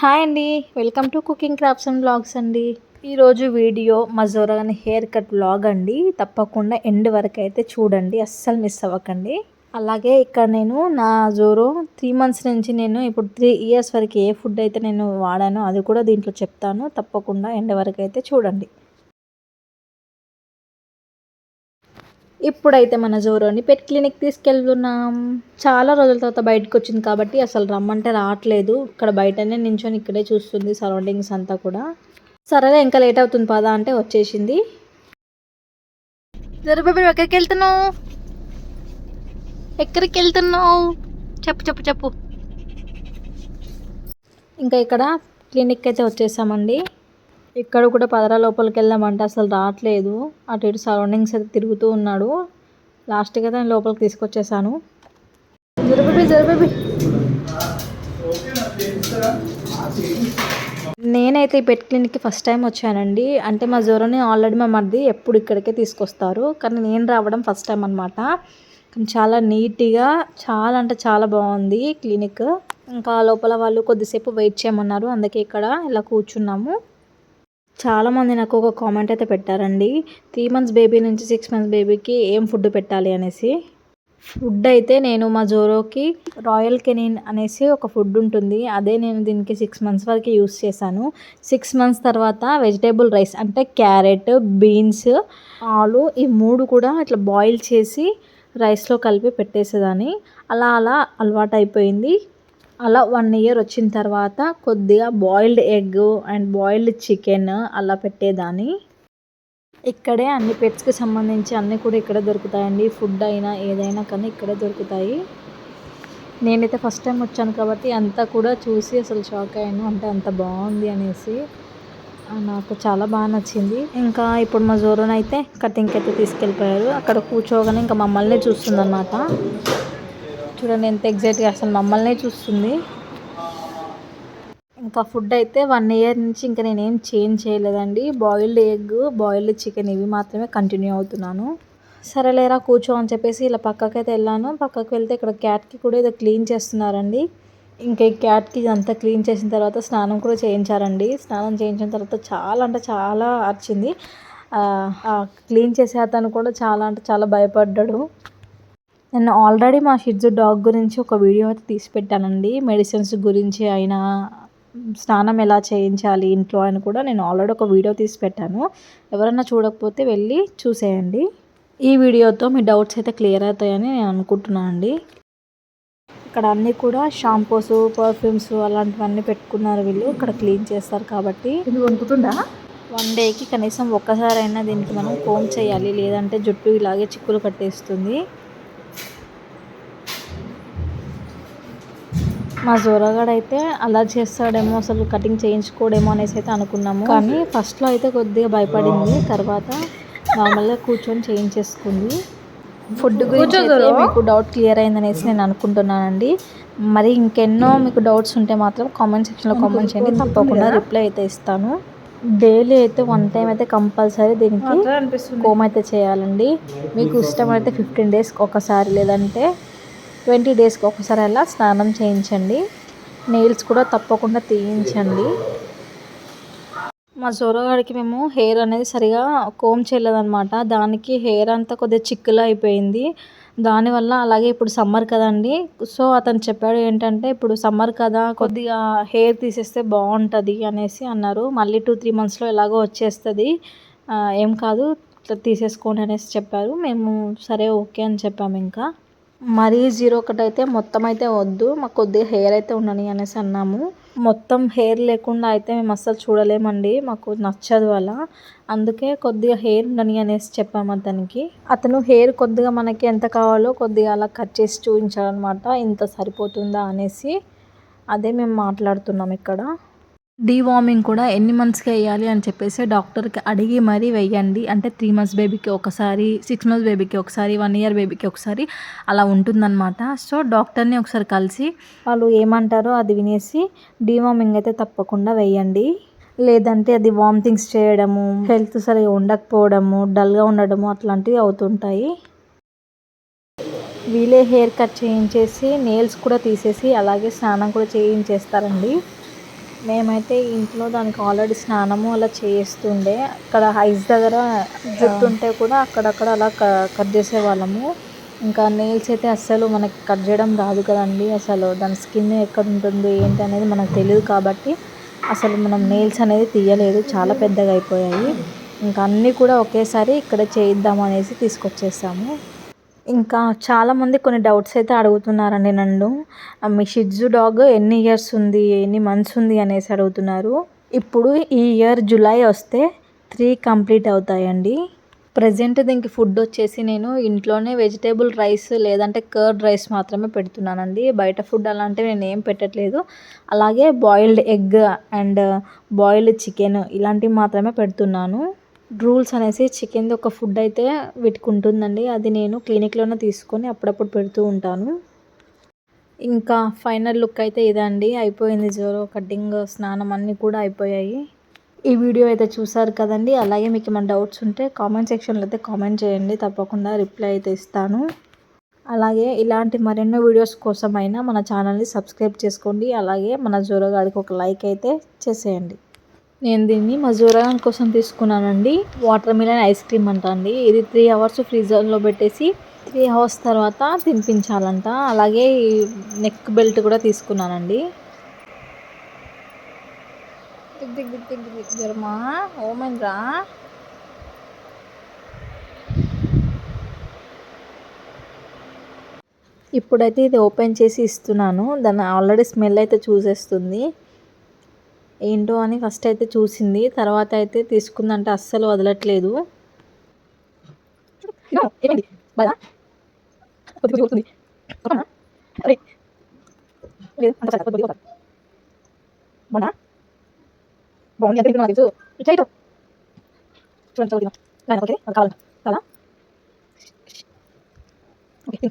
Hi అండి. Welcome to cooking crafts and blogs అండి. ఈరోజు వీడియో మజోరాని హెయిర్ కట్ బ్లాగ్ అండి. తప్పకుండా ఎండ్ వరకు అయితే చూడండి. అస్సలు మిస్ అవ్వకండి. అలాగే ఇక్కడ నేను నా జోరో త్రీ మంత్స్ నుంచి నేను ఇప్పుడు త్రీ ఇయర్స్ వరకు ఏ ఫుడ్ అయితే నేను వాడానో అది కూడా దీంట్లో చెప్తాను. తప్పకుండా ఎండ్ వరకు అయితే చూడండి. ఇప్పుడైతే మన జోరోని పెట్ క్లినిక్ తీసుకెళ్తున్నాం. చాలా రోజుల తర్వాత బయటకు వచ్చింది కాబట్టి అసలు రమ్మంటే రావట్లేదు. ఇక్కడ బయటనే నించొని ఇక్కడే చూస్తుంది సరౌండింగ్స్ అంతా కూడా. సరేలే ఇంకా లేట్ అవుతుంది. పదా అంటే వచ్చేసింది. జరుబాబు ఎక్కడికి వెళ్తున్నావు? ఎక్కడికి వెళ్తున్నావు? చెప్పు చెప్పు చెప్పు. ఇంకా ఇక్కడ క్లినిక్ అయితే వచ్చేసామండి. ఇక్కడ కూడా పదరా లోపలికి వెళ్దామంటే అసలు రావట్లేదు. అటు ఇటు సరౌండింగ్స్ అయితే తిరుగుతూ ఉన్నాడు. లాస్ట్కి అయితే నేను లోపలికి తీసుకొచ్చేసాను. జరిపి జరబేబీ నేనైతే ఈ పెట్ క్లినిక్కి ఫస్ట్ టైం వచ్చానండి. అంటే మా జ్వరని ఆల్రెడీ మా మరిది ఎప్పుడు ఇక్కడికే తీసుకొస్తారు. కానీ నేను రావడం ఫస్ట్ టైం అనమాట కానీ చాలా నీట్గా చాలా అంటే చాలా బాగుంది క్లినిక్. ఇంకా లోపల వాళ్ళు కొద్దిసేపు వెయిట్ చేయమన్నారు. అందుకే ఇక్కడ ఇలా కూర్చున్నాము. చాలామంది నాకు ఒక కామెంట్ అయితే పెట్టారండి. త్రీ మంత్స్ బేబీ నుంచి సిక్స్ మంత్స్ బేబీకి ఏం ఫుడ్ పెట్టాలి అనేసి. ఫుడ్ అయితే నేను మా జోరోకి రాయల్ కెనిన్ అనేసి ఒక ఫుడ్ ఉంటుంది. అదే నేను దీనికి సిక్స్ మంత్స్ వరకు యూస్ చేశాను. సిక్స్ మంత్స్ తర్వాత వెజిటేబుల్ రైస్ అంటే క్యారెట్ బీన్స్ ఆలు ఈ మూడు కూడా ఇట్లా బాయిల్ చేసి రైస్లో కలిపి పెట్టేసేదాన్ని. అలా అలా అలవాటు అయిపోయింది అలా వన్ ఇయర్ వచ్చిన తర్వాత కొద్దిగా boiled egg and boiled chicken అలా పెట్టేదాన్ని. ఇక్కడే అన్ని పెట్స్కి సంబంధించి అన్నీ కూడా ఇక్కడే దొరుకుతాయండి. ఫుడ్ అయినా ఏదైనా కానీ ఇక్కడే దొరుకుతాయి. నేనైతే ఫస్ట్ టైం వచ్చాను కాబట్టి అంతా కూడా చూసి అసలు షాక్ అయ్యాను. అంటే అంత బాగుంది అనేసి. నాకు చాలా బాగా నచ్చింది. ఇంకా ఇప్పుడు మా జోరోనైతే కటింగ్కి అయితే తీసుకెళ్ళిపోయారు. అక్కడ కూర్చోగానే ఇంకా మమ్మల్ని చూస్తుందన్నమాట. చూడండి ఎంత ఎగ్జైట్గా అసలు మమ్మల్నే చూస్తుంది. ఇంకా ఫుడ్ అయితే వన్ ఇయర్ నుంచి ఇంకా నేనేం చేంజ్ చేయలేదండి. బాయిల్డ్ ఎగ్ బాయిల్డ్ చికెన్ ఇవి మాత్రమే కంటిన్యూ అవుతున్నాను. సరేలేరా కూర్చో అని చెప్పేసి ఇలా పక్కకి అయితే వెళ్ళాను. పక్కకి వెళ్తే ఇక్కడ క్యాట్కి కూడా ఏదో క్లీన్ చేస్తున్నారండి. ఇంకా ఈ క్యాట్కి ఇదంతా క్లీన్ చేసిన తర్వాత స్నానం కూడా చేయించారండి. స్నానం చేయించిన తర్వాత చాలా అంటే చాలా అరిచింది. క్లీన్ చేసే అతను కూడా చాలా అంటే చాలా భయపడ్డాడు. నేను ఆల్రెడీ మా షిడ్జు డాగ్ గురించి ఒక వీడియో అయితే తీసి పెట్టానండి మెడిసిన్స్ గురించి అయినా స్నానం ఎలా చేయించాలి ఇంట్లో అని కూడా నేను ఆల్రెడీ ఒక వీడియో తీసి పెట్టాను ఎవరైనా చూడకపోతే వెళ్ళి చూసేయండి. ఈ వీడియోతో మీ డౌట్స్ అయితే క్లియర్ అవుతాయని నేను అనుకుంటున్నాను అండి ఇక్కడ అన్నీ కూడా షాంపూస్ పర్ఫ్యూమ్స్ అలాంటివన్నీ పెట్టుకున్నారు వీళ్ళు. ఇక్కడ క్లీన్ చేస్తారు కాబట్టి. ఇది వణుకుతుందా వన్ డేకి కనీసం ఒక్కసారైనా దీనికి మనం కోమ్ చేయాలి. లేదంటే జుట్టు ఇలాగే చిక్కులు కట్టేస్తుంది. మా జోరగాడు అయితే అలా చేస్తాడేమో అసలు కటింగ్ చేయించుకోడేమో అనేసి అయితే అనుకున్నాము. కానీ ఫస్ట్లో అయితే కొద్దిగా భయపడింది. తర్వాత నార్మల్గా కూర్చొని చేయించేసుకుంది. ఫుడ్ గురించి అయితే మీకు డౌట్ క్లియర్ అయిందనేసి నేను అనుకుంటున్నానండి. మరి ఇంకెన్నో మీకు డౌట్స్ ఉంటే మాత్రం కామెంట్ సెక్షన్లో కామెంట్ చేయండి. తప్పకుండా రిప్లై అయితే ఇస్తాను. డైలీ అయితే వన్ టైం అయితే కంపల్సరీ దీనికి కోమ్ అయితే చేయాలండి. మీకు ఇష్టమైతే ఫిఫ్టీన్ డేస్కి ఒకసారి లేదంటే ట్వంటీ డేస్కి ఒకసారి అలా స్నానం చేయించండి. నెయిల్స్ కూడా తప్పకుండా తీయించండి. మా జోరగాడికి మేము హెయిర్ అనేది సరిగా కోమ్ చేయలేదన్నమాట. దానికి హెయిర్ అంతా కొద్దిగా చిక్కులా అయిపోయింది. దానివల్ల అలాగే ఇప్పుడు సమ్మర్ కదండి. సో అతను చెప్పాడు ఏంటంటే ఇప్పుడు సమ్మర్ కదా కొద్దిగా హెయిర్ తీసేస్తే బాగుంటుంది అనేసి అన్నారు. మళ్ళీ టూ త్రీ మంత్స్లో ఎలాగో వచ్చేస్తుంది. ఏం కాదు తీసేసుకోండి అనేసి చెప్పారు. మేము సరే ఓకే అని చెప్పాము ఇంకా. మరీ జీరో కట్ అయితే మొత్తం అయితే వద్దు. మాకు కొద్దిగా హెయిర్ అయితే ఉండని అనేసి అన్నాము. మొత్తం హెయిర్ లేకుండా అయితే మేము అస్సలు చూడలేమండి. మాకు నచ్చదు అలా. అందుకే కొద్దిగా హెయిర్ ఉండని అనేసి చెప్పాము అతనికి. అతను హెయిర్ కొద్దిగా మనకి ఎంత కావాలో కొద్దిగా అలా కట్ చేసి చూపించాలన్నమాట ఇంత సరిపోతుందా అనేసి. అదే మేము మాట్లాడుతున్నాం ఇక్కడ. డీవార్మింగ్ కూడా ఎన్ని మంత్స్కి వేయాలి అని చెప్పేసి డాక్టర్కి అడిగి మరీ వేయండి. అంటే త్రీ మంత్స్ బేబీకి ఒకసారి సిక్స్ మంత్స్ బేబీకి ఒకసారి వన్ ఇయర్ బేబీకి ఒకసారి అలా ఉంటుందన్నమాట. సో డాక్టర్ని ఒకసారి కలిసి వాళ్ళు ఏమంటారో అది వినేసి డీవార్మింగ్ అయితే తప్పకుండా వేయండి. లేదంటే అది వామిటింగ్స్ చేయడము హెల్త్ సరిగా ఉండకపోవడము డల్గా ఉండడము అట్లాంటివి అవుతుంటాయి. వీలే హెయిర్ కట్ చేయించేసి నెయిల్స్ కూడా తీసేసి అలాగే స్నానం కూడా చేయించేస్తారండి. మేమైతే ఇంట్లో దానికి ఆల్రెడీ స్నానము అలా చేస్తుండే అక్కడ హైస్ దగ్గర జుట్టు ఉంటే కూడా అక్కడక్కడ అలా కట్ చేసేవాళ్ళము. ఇంకా నెయిల్స్ అయితే అస్సలు మనకి కట్ చేయడం రాదు కదండి. అసలు దాని స్కిన్ ఎక్కడ ఉంటుంది ఏంటి అనేది మనకు తెలియదు కాబట్టి అసలు మనం నెయిల్స్ అనేది తీయలేదు. చాలా పెద్దగా అయిపోయాయి. ఇంకా అన్నీ కూడా ఒకేసారి ఇక్కడ చేయిద్దాం అనేసి తీసుకొచ్చేసాము. ఇంకా చాలామంది కొన్ని డౌట్స్ అయితే అడుగుతున్నారండి నన్ను. మీ షిడ్జు డాగ్ ఎన్ని ఇయర్స్ ఉంది ఎన్ని మంత్స్ ఉంది అనేసి అడుగుతున్నారు. ఇప్పుడు ఈ ఇయర్ జూలై వస్తే త్రీ కంప్లీట్ అవుతాయండి. ప్రజెంట్ దీనికి ఫుడ్ వచ్చేసి నేను ఇంట్లోనే వెజిటేబుల్ రైస్ లేదంటే కర్డ్ రైస్ మాత్రమే పెడుతున్నానండి. బయట ఫుడ్ అలాంటివి నేను ఏం పెట్టట్లేదు. అలాగే boiled egg and boiled chicken ఇలాంటివి మాత్రమే పెడుతున్నాను. రూల్స్ అనేసి చికెన్ది ఒక ఫుడ్ అయితే పెట్టుకుంటుందండి. అది నేను క్లినిక్లోనే తీసుకొని అప్పుడప్పుడు పెడుతూ ఉంటాను. ఇంకా ఫైనల్ లుక్ అయితే ఇదండి అయిపోయింది జోరో కటింగ్ స్నానం అన్నీ కూడా అయిపోయాయి. ఈ వీడియో అయితే చూసారు కదండి. అలాగే మీకు ఏమైనా డౌట్స్ ఉంటే కామెంట్ సెక్షన్లో అయితే కామెంట్ చేయండి. తప్పకుండా రిప్లై అయితే ఇస్తాను. అలాగే ఇలాంటి మరెన్నో వీడియోస్ కోసమైనా మన ఛానల్ని సబ్స్క్రైబ్ చేసుకోండి. అలాగే మన జోరోగాడికి ఒక లైక్ అయితే చేసేయండి. నేను దీన్ని మా జోరగాన్ కోసం తీసుకున్నానండి. వాటర్ మిలన్ ఐస్ క్రీమ్ అంట అండి. ఇది త్రీ అవర్స్ ఫ్రీజర్లో పెట్టేసి త్రీ అవర్స్ తర్వాత తినిపించాలంట. అలాగే నెక్ బెల్ట్ కూడా తీసుకున్నానండి. జర్మా? ఇప్పుడైతే ఇది ఓపెన్ చేసి ఇస్తున్నాను. దాన్ని ఆల్రెడీ స్మెల్ అయితే చూసేస్తుంది. ఏంటో అని ఫస్ట్ అయితే చూసింది. తర్వాత అయితే తీసుకుందంటే అస్సలు వదలట్లేదు. బాగుంది. చూడండి కావాలి కదా ఓకే